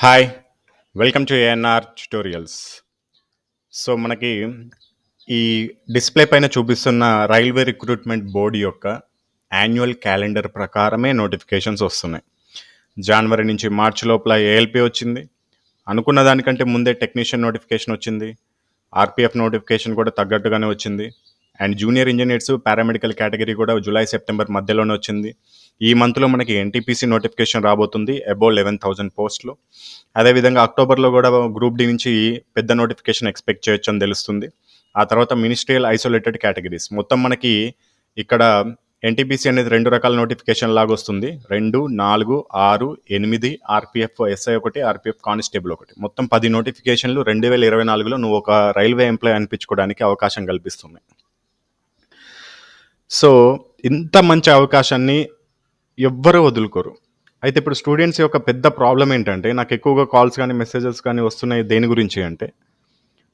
Hi welcome to ANR tutorials so మనకి ఈ display పైన చూపిస్తున్న రైల్వే రిక్రూట్మెంట్ బోర్డు యొక్క యాన్యువల్ క్యాలెండర్ ప్రకారమే నోటిఫికేషన్స్ వస్తున్నాయి. జనవరి నుంచి మార్చి లోపల ఏఎల్పి వచ్చింది. అనుకున్న దానికంటే ముందే టెక్నీషియన్ నోటిఫికేషన్ వచ్చింది. ఆర్పిఎఫ్ నోటిఫికేషన్ కూడా తగ్గట్టుగానే వచ్చింది. And junior engineers paramedical category కూడా జూలై సెప్టెంబర్ మధ్యలోనే వచ్చింది. ఈ మంత్లో మనకి ఎన్టీపీసీ నోటిఫికేషన్ రాబోతుంది అబౌ లెవెన్ థౌజండ్ పోస్టులు అదేవిధంగా అక్టోబర్లో కూడా గ్రూప్ డి నుంచి పెద్ద నోటిఫికేషన్ ఎక్స్పెక్ట్ చేయొచ్చు అని తెలుస్తుంది. ఆ తర్వాత మినిస్ట్రియల్ ఐసోలేటెడ్ కేటగిరీస్ మొత్తం మనకి ఇక్కడ ఎన్టీపీసీ అనేది రెండు రకాల నోటిఫికేషన్ లాగా వస్తుంది. రెండు నాలుగు ఆరు ఎనిమిది ఆర్పిఎఫ్ ఎస్ఐ ఒకటి ఆర్పిఎఫ్ కానిస్టేబుల్ ఒకటి. మొత్తం పది నోటిఫికేషన్లు రెండు వేల ఇరవై నాలుగులో నువ్వు ఒక రైల్వే ఎంప్లాయ్ అనిపించుకోవడానికి అవకాశం కల్పిస్తుంది సో ఇంత మంచి అవకాశాన్ని ఎవ్వరూ వదులుకోరు. అయితే ఇప్పుడు స్టూడెంట్స్ యొక్క పెద్ద ప్రాబ్లం ఏంటంటే నాకు ఎక్కువగా కాల్స్ కానీ మెసేజెస్ కానీ వస్తున్నాయి దేని గురించి అంటే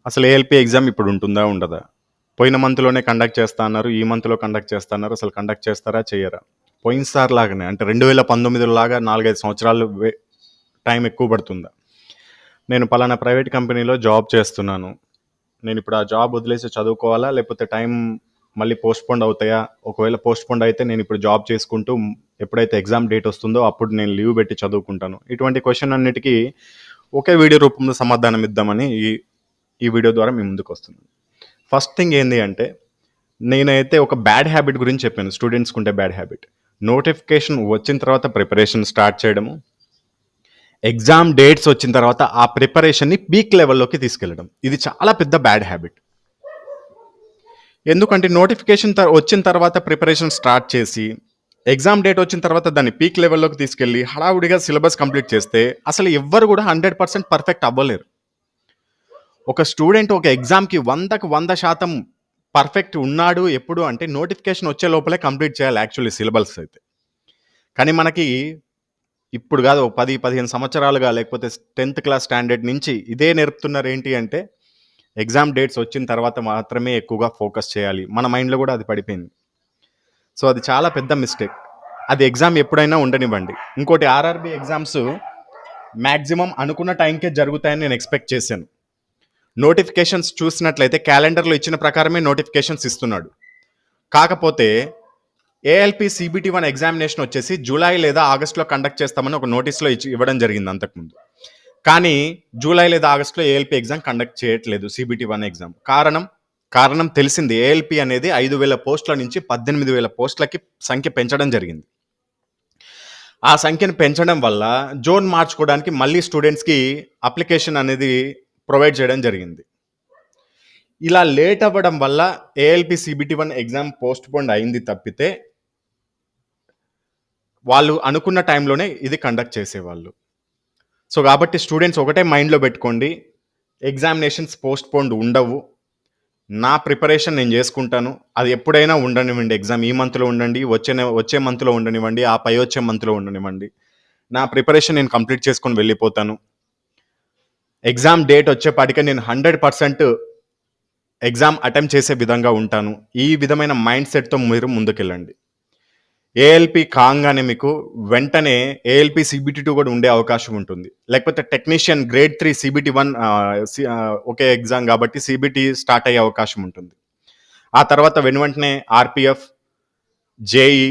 అసలు ఏఎల్పి ఎగ్జామ్ ఇప్పుడు ఉంటుందా ఉండదా? పోయిన మంత్లోనే కండక్ట్ చేస్తా అన్నారు ఈ మంత్లో కండక్ట్ చేస్తా అన్నారు అసలు కండక్ట్ చేస్తారా చేయరా? పోయినసారి లాగానే అంటే రెండు వేల పంతొమ్మిదిలో లాగా నాలుగైదు సంవత్సరాలు టైం ఎక్కువ పడుతుందా? నేను పలానా ప్రైవేట్ కంపెనీలో జాబ్ చేస్తున్నాను. నేను ఇప్పుడు ఆ జాబ్ వదిలేసి చదువుకోవాలా లేకపోతే టైం మళ్ళీ పోస్ట్పోండ్ అవుతాయా? ఒకవేళ పోస్ట్పోండ్ అయితే నేను ఇప్పుడు జాబ్ చేసుకుంటూ ఎప్పుడైతే ఎగ్జామ్ డేట్ వస్తుందో అప్పుడు నేను లీవ్ పెట్టి చదువుకుంటాను. ఇటువంటి క్వశ్చన్ అన్నిటికీ ఒకే వీడియో రూపంలో సమాధానం ఇద్దామని ఈ ఈ వీడియో ద్వారా మీ ముందుకు వస్తున్నాను. ఫస్ట్ థింగ్ ఏంటి అంటే నేనైతే ఒక బ్యాడ్ హ్యాబిట్ గురించి చెప్పాను. స్టూడెంట్స్కి ఉండే బ్యాడ్ హ్యాబిట్ నోటిఫికేషన్ వచ్చిన తర్వాత ప్రిపరేషన్ స్టార్ట్ చేయడము. ఎగ్జామ్ డేట్స్ వచ్చిన తర్వాత ఆ ప్రిపరేషన్ని పీక్ లెవెల్లోకి తీసుకెళ్ళడం. ఇది చాలా పెద్ద బ్యాడ్ హ్యాబిట్ ఎందుకంటే నోటిఫికేషన్ వచ్చిన తర్వాత ప్రిపరేషన్ స్టార్ట్ చేసి ఎగ్జామ్ డేట్ వచ్చిన తర్వాత దాన్ని పీక్ లెవెల్లోకి తీసుకెళ్ళి హడావుడిగా సిలబస్ కంప్లీట్ చేస్తే అసలు ఎవ్వరు కూడా హండ్రెడ్ పర్సెంట్ పర్ఫెక్ట్ అవ్వలేరు. ఒక స్టూడెంట్ ఒక ఎగ్జామ్కి వందకు వంద శాతం పర్ఫెక్ట్ ఉన్నాడు ఎప్పుడు అంటే నోటిఫికేషన్ వచ్చే లోపలే కంప్లీట్ చేయాలి యాక్చువల్లీ సిలబస్ అయితే. కానీ మనకి ఇప్పుడు కాదు పది పదిహేను సంవత్సరాలుగా లేకపోతే టెన్త్ క్లాస్ స్టాండర్డ్ నుంచి ఇదే నేర్పుతున్నారు ఏంటి అంటే ఎగ్జామ్ డేట్స్ వచ్చిన తర్వాత మాత్రమే ఎక్కువగా ఫోకస్ చేయాలి. మన మైండ్లో కూడా అది పడిపోయింది. సో అది చాలా పెద్ద మిస్టేక్. అది ఎగ్జామ్ ఎప్పుడైనా ఉండనివ్వండి. ఇంకోటి ఆర్ఆర్బి ఎగ్జామ్స్ మ్యాక్సిమం అనుకున్న టైంకే జరుగుతాయని నేను ఎక్స్పెక్ట్ చేశాను. నోటిఫికేషన్స్ చూసినట్లయితే క్యాలెండర్లో ఇచ్చిన ప్రకారమే నోటిఫికేషన్స్ ఇస్తున్నాడు. కాకపోతే ఏఎల్పి సిబిటి వన్ ఎగ్జామినేషన్ వచ్చేసి జూలై లేదా ఆగస్టులో కండక్ట్ చేస్తామని ఒక నోటీస్లో ఇచ్చి ఇవ్వడం జరిగింది అంతకుముందు. కానీ జూలై లేదా ఆగస్టులో ఏఎల్పి ఎగ్జామ్ కండక్ట్ చేయట్లేదు సిబిటి వన్ ఎగ్జామ్ కారణం కారణం తెలిసింది. ఏఎల్పి అనేది ఐదు వేల పోస్టుల నుంచి పద్దెనిమిది వేల పోస్టులకి సంఖ్య పెంచడం జరిగింది. ఆ సంఖ్యను పెంచడం వల్ల జోన్ మార్చుకోవడానికి మళ్ళీ స్టూడెంట్స్కి అప్లికేషన్ అనేది ప్రొవైడ్ చేయడం జరిగింది. ఇలా లేట్ అవ్వడం వల్ల ALP CBT one exam postpone అయింది తప్పితే వాళ్ళు అనుకున్న టైంలోనే ఇది కండక్ట్ చేసేవాళ్ళు. సో కాబట్టి స్టూడెంట్స్ ఒకటే మైండ్లో పెట్టుకోండి. ఎగ్జామినేషన్స్ పోస్ట్ పోన్డ్ ఉండవు. నా ప్రిపరేషన్ నేను చేసుకుంటాను. అది ఎప్పుడైనా ఉండనివ్వండి. ఎగ్జామ్ ఈ మంత్లో ఉండండి వచ్చే వచ్చే మంత్లో ఉండనివ్వండి ఆ పై వచ్చే మంత్లో ఉండనివ్వండి. నా ప్రిపరేషన్ నేను కంప్లీట్ చేసుకొని వెళ్ళిపోతాను. ఎగ్జామ్ డేట్ వచ్చేపాటికే నేను హండ్రెడ్ పర్సెంట్ ఎగ్జామ్ అటెంప్ట్ చేసే విధంగా ఉంటాను. ఈ విధమైన మైండ్ సెట్తో మీరు ముందుకెళ్ళండి. ఏఎల్పి కాగానే మీకు వెంటనే ఏఎల్పి సిబిటి టూ కూడా ఉండే అవకాశం ఉంటుంది. లేకపోతే technician grade three CBT one ఒకే ఎగ్జామ్ కాబట్టి సిబిటి స్టార్ట్ అయ్యే అవకాశం ఉంటుంది. ఆ తర్వాత వెను వెంటనే RPF JE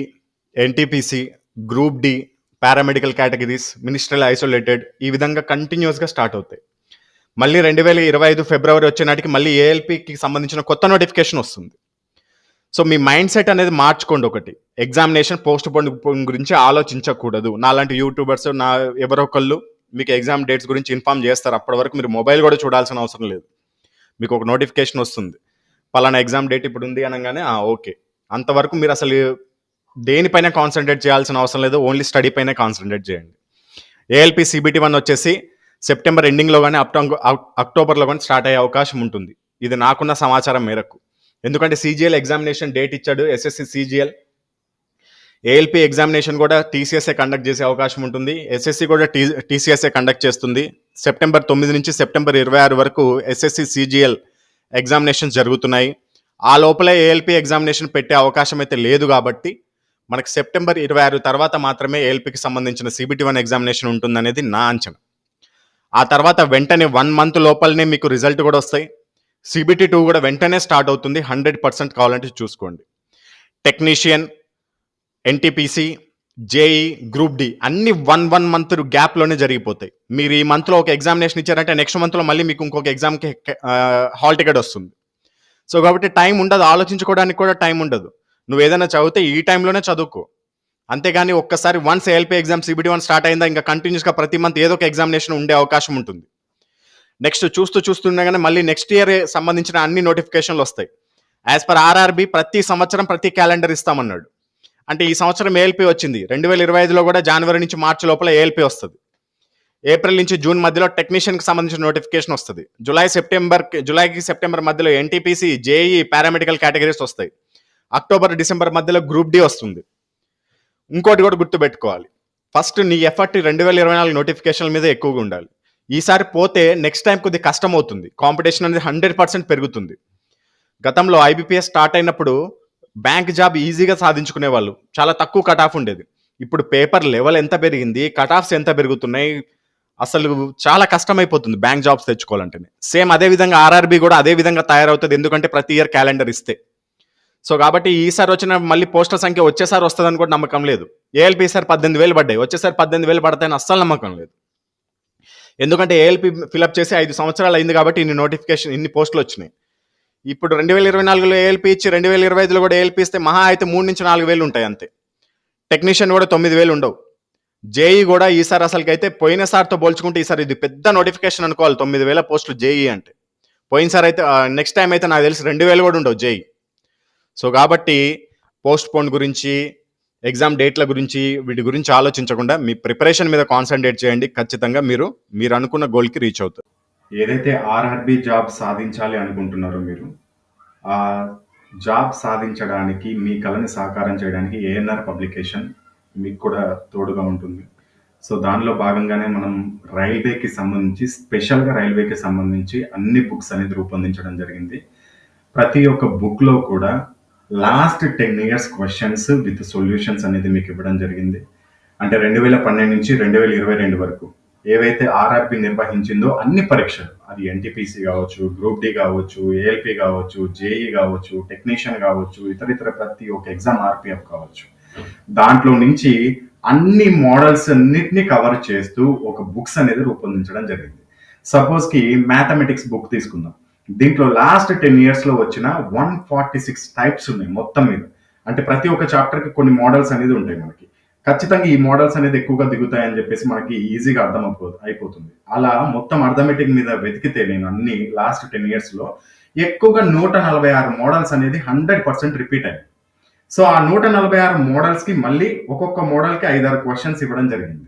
NTPC group D paramedical categories ministerial isolated ఈ విధంగా కంటిన్యూస్గా స్టార్ట్ అవుతాయి. మళ్ళీ రెండు వేల ఇరవై ఐదు ఫిబ్రవరి వచ్చే నాటికి మళ్ళీ ఏఎల్పికి సంబంధించిన కొత్త నోటిఫికేషన్ వస్తుంది. సో మీ మైండ్ సెట్ అనేది మార్చుకోండి ఒకటి. ఎగ్జామినేషన్ పోస్ట్ పోన్ గురించి ఆలోచించకూడదు. నాలాంటి యూట్యూబర్స్ నా ఎవరో ఒకళ్ళు మీకు ఎగ్జామ్ డేట్స్ గురించి ఇన్ఫామ్ చేస్తారు. అప్పటి వరకు మీరు మొబైల్ కూడా చూడాల్సిన అవసరం లేదు. మీకు ఒక నోటిఫికేషన్ వస్తుంది. పలానా ఎగ్జామ్ డేట్ ఇప్పుడు ఉంది అనగానే ఓకే. అంతవరకు మీరు అసలు దేనిపైన కాన్సన్ట్రేట్ చేయాల్సిన అవసరం లేదు. ఓన్లీ స్టడీ పైన కాన్సన్ట్రేట్ చేయండి. ఏఎల్పి సిబిటి వన్ వచ్చేసి సెప్టెంబర్ ఎండింగ్లో కానీ అక్టోబర్ అక్టోబర్లో కానీ స్టార్ట్ అయ్యే అవకాశం ఉంటుంది. ఇది నాకున్న సమాచారం మేరకు. ఎందుకంటే సీజీఎల్ ఎగ్జామినేషన్ డేట్ ఇచ్చాడు ఎస్ఎస్సి సీజీఎల్ ఏఎల్పి ఎగ్జామినేషన్ కూడా టీసీఎస్ఏ కండక్ట్ చేసే అవకాశం ఉంటుంది. ఎస్ఎస్సి కూడా టీ టీసీఎస్ఏ కండక్ట్ చేస్తుంది. సెప్టెంబర్ తొమ్మిది నుంచి సెప్టెంబర్ ఇరవై ఆరు వరకు ఎస్ఎస్సి సీజీఎల్ ఎగ్జామినేషన్ జరుగుతున్నాయి. ఆ లోపలే ఏఎల్పి ఎగ్జామినేషన్ పెట్టే అవకాశం అయితే లేదు కాబట్టి మనకు సెప్టెంబర్ ఇరవై ఆరు తర్వాత మాత్రమే ఏఎల్పికి సంబంధించిన సిబిటి వన్ ఎగ్జామినేషన్ ఉంటుందనేది నా అంచనా. ఆ తర్వాత వెంటనే వన్ మంత్ లోపలనే మీకు రిజల్ట్ కూడా వస్తాయి. సిబిటీ టూ కూడా వెంటనే స్టార్ట్ అవుతుంది. హండ్రెడ్ పర్సెంట్ కావాలంటే చూసుకోండి. Technician NTPC JE group D అన్ని వన్ వన్ మంత్ గ్యాప్లోనే జరిగిపోతాయి. మీరు ఈ మంత్లో ఒక ఎగ్జామినేషన్ ఇచ్చారంటే నెక్స్ట్ మంత్లో మళ్ళీ మీకు ఇంకొక ఎగ్జామ్కి హాల్ టికెట్ వస్తుంది. సో కాబట్టి టైం ఉండదు. ఆలోచించుకోవడానికి కూడా టైం ఉండదు. నువ్వు ఏదైనా చదివితే ఈ టైంలోనే చదువుకో. అంతేగాని ఒక్కసారి once ALP exam CBT one start అయిందా ఇంకా కంటిన్యూస్గా ప్రతి మంత్ ఏదో ఒక ఎగ్జామినేషన్ ఉండే అవకాశం ఉంటుంది. నెక్స్ట్ చూస్తూ చూస్తుండగానే మళ్ళీ నెక్స్ట్ ఇయర్ సంబంధించిన అన్ని నోటిఫికేషన్లు వస్తాయి. యాజ్ పర్ ఆర్ఆర్బి ప్రతి సంవత్సరం ప్రతి క్యాలెండర్ ఇస్తామన్నాడు. అంటే ఈ సంవత్సరం ఏఎల్పి వచ్చింది. రెండు వేల ఇరవై ఐదులో కూడా జనవరి నుంచి మార్చి లోపల ఏఎల్పి వస్తుంది. ఏప్రిల్ నుంచి జూన్ మధ్యలో టెక్నీషియన్కి సంబంధించిన నోటిఫికేషన్ వస్తుంది. జూలై సెప్టెంబర్ జూలైకి సెప్టెంబర్ మధ్యలో ఎన్టీపీసీ జేఈ పారామెడికల్ కేటగిరీస్ వస్తాయి. అక్టోబర్ డిసెంబర్ మధ్యలో గ్రూప్ డి వస్తుంది. ఇంకోటి కూడా గుర్తుపెట్టుకోవాలి. ఫస్ట్ నీ ఎఫర్ట్ రెండు వేల ఇరవై నాలుగు నోటిఫికేషన్ల మీద ఎక్కువగా ఉండాలి. ఈసారి పోతే నెక్స్ట్ టైం కొద్దిగా కష్టం అవుతుంది కాంపిటీషన్ అనేది హండ్రెడ్ పర్సెంట్ పెరుగుతుంది. గతంలో ఐబీపీఎస్ స్టార్ట్ అయినప్పుడు బ్యాంక్ జాబ్ ఈజీగా సాధించుకునే వాళ్ళు చాలా తక్కువ కట్ ఆఫ్ ఉండేది. ఇప్పుడు పేపర్ లెవెల్ ఎంత పెరిగింది? కట్ ఆఫ్స్ ఎంత పెరుగుతున్నాయి? అసలు చాలా కష్టమైపోతుంది బ్యాంక్ జాబ్స్ తెచ్చుకోవాలంటేనే. సేమ్ అదే విధంగా ఆర్ఆర్బీ కూడా అదే విధంగా తయారవుతుంది. ఎందుకంటే ప్రతి ఇయర్ క్యాలెండర్ ఇస్తే. సో కాబట్టి ఈసారి వచ్చిన మళ్ళీ పోస్టర్ సంఖ్య వచ్చేసారి వస్తుందని కూడా నమ్మకం లేదు. ఏఎల్పీ సార్ పద్దెనిమిది వేలు పడ్డాయి. వచ్చేసారి పద్దెనిమిది వేలు పడతాయని అస్సలు నమ్మకం లేదు. ఎందుకంటే ఏఎల్పి ఫిలప్ చేసి ఐదు సంవత్సరాలు అయింది కాబట్టి ఇన్ని నోటిఫికేషన్ ఇన్ని పోస్టులు వచ్చినాయి. ఇప్పుడు రెండు వేల ఇరవై నాలుగులో ఏఎల్పి ఇచ్చి రెండు వేల ఇరవై ఐదులో కూడా ఏఎల్పి ఇస్తే మహా అయితే మూడు నుంచి నాలుగు వేలు ఉంటాయి అంతే. టెక్నీషియన్ కూడా తొమ్మిది వేలు ఉండవు. జేఈ కూడా ఈసారి అసలుకి అయితే పోయినసారితో పోల్చుకుంటే ఈసారి ఇది పెద్ద నోటిఫికేషన్ అనుకోవాలి. తొమ్మిది వేల పోస్టులు జేఈ అంటే. పోయినసారి అయితే నెక్స్ట్ టైం అయితే నాకు తెలిసి రెండు వేలు కూడా ఉండవు జేఈ సో కాబట్టి పోస్ట్ పోన్ గురించి ఎగ్జామ్ డేట్ల గురించి వీటి గురించి ఆలోచించకుండా మీ ప్రిపరేషన్ మీద కాన్సన్ట్రేట్ చేయండి. ఖచ్చితంగా మీరు మీరు అనుకున్న గోల్కి రీచ్ అవుతారు. ఏదైతే ఆర్ఆర్బి జాబ్ సాధించాలి అనుకుంటున్నారో మీరు ఆ జాబ్ సాధించడానికి మీ కళని సాకారం చేయడానికి ఏఎన్ఆర్ పబ్లికేషన్ మీకు కూడా తోడుగా ఉంటుంది. సో దానిలో భాగంగానే మనం రైల్వేకి సంబంధించి స్పెషల్గా రైల్వేకి సంబంధించి అన్ని బుక్స్ అనేది రూపొందించడం జరిగింది. ప్రతి ఒక్క బుక్లో కూడా last ten years questions with solutions అనేది మీకు ఇవ్వడం జరిగింది. అంటే రెండు వేల పన్నెండు నుంచి రెండు వేల ఇరవై రెండు వరకు ఏవైతే ఆర్ఆర్పి నిర్వహించిందో అన్ని పరీక్షలు అది ఎన్టీపీసీ కావచ్చు గ్రూప్ డి కావచ్చు ఏఎల్పి కావచ్చు జేఈ కావచ్చు టెక్నీషియన్ కావచ్చు ఇతర ఇతర ప్రతి ఒక్క ఎగ్జామ్ ఆర్పిఎఫ్ కావచ్చు. దాంట్లో నుంచి అన్ని మోడల్స్ అన్నిటిని కవర్ చేస్తూ ఒక బుక్స్ అనేది రూపొందించడం జరిగింది. సపోజ్కి మ్యాథమెటిక్స్ బుక్ తీసుకుందాం. దీంట్లో లాస్ట్ టెన్ ఇయర్స్లో వచ్చిన వన్ ఫార్టీ సిక్స్ టైప్స్ ఉన్నాయి మొత్తం మీద. అంటే ప్రతి ఒక్క చాప్టర్కి కొన్ని మోడల్స్ అనేది ఉంటాయి మనకి. ఖచ్చితంగా ఈ మోడల్స్ అనేది ఎక్కువగా దిగుతాయని చెప్పేసి మనకి ఈజీగా అర్థం అయిపో అయిపోతుంది. అలా మొత్తం అర్థమెటిక్ మీద వెతికితే నేను అన్ని లాస్ట్ టెన్ ఇయర్స్లో ఎక్కువగా నూట నలభై ఆరు మోడల్స్ అనేది హండ్రెడ్ పర్సెంట్ రిపీట్ అయ్యాయి. సో ఆ నూట నలభై ఆరు మోడల్స్కి మళ్ళీ ఒక్కొక్క మోడల్కి ఐదారు క్వశ్చన్స్ ఇవ్వడం జరిగింది.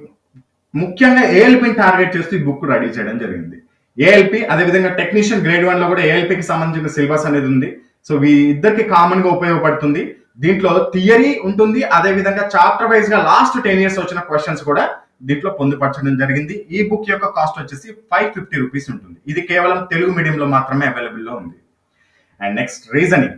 ముఖ్యంగా ఏఎల్పిని టార్గెట్ చేస్తూ ఈ బుక్ రెడీ చేయడం జరిగింది. ఏఎల్పి అదేవిధంగా టెక్నీషియన్ గ్రేడ్ వన్లో కూడా ఏఎల్పికి సంబంధించిన సిలబస్ అనేది ఉంది. సో ఈ ఇద్దరికి కామన్గా ఉపయోగపడుతుంది. దీంట్లో థియరీ ఉంటుంది. అదే విధంగా చాప్టర్ వైజ్గా లాస్ట్ టెన్ ఇయర్స్ వచ్చిన క్వశ్చన్స్ కూడా దీంట్లో పొందుపరచడం జరిగింది. ఈ బుక్ యొక్క కాస్ట్ వచ్చేసి ఫైవ్ ఫిఫ్టీ రూపీస్ ఉంటుంది. ఇది కేవలం తెలుగు మీడియంలో మాత్రమే అవైలబుల్లో ఉంది. And next reasoning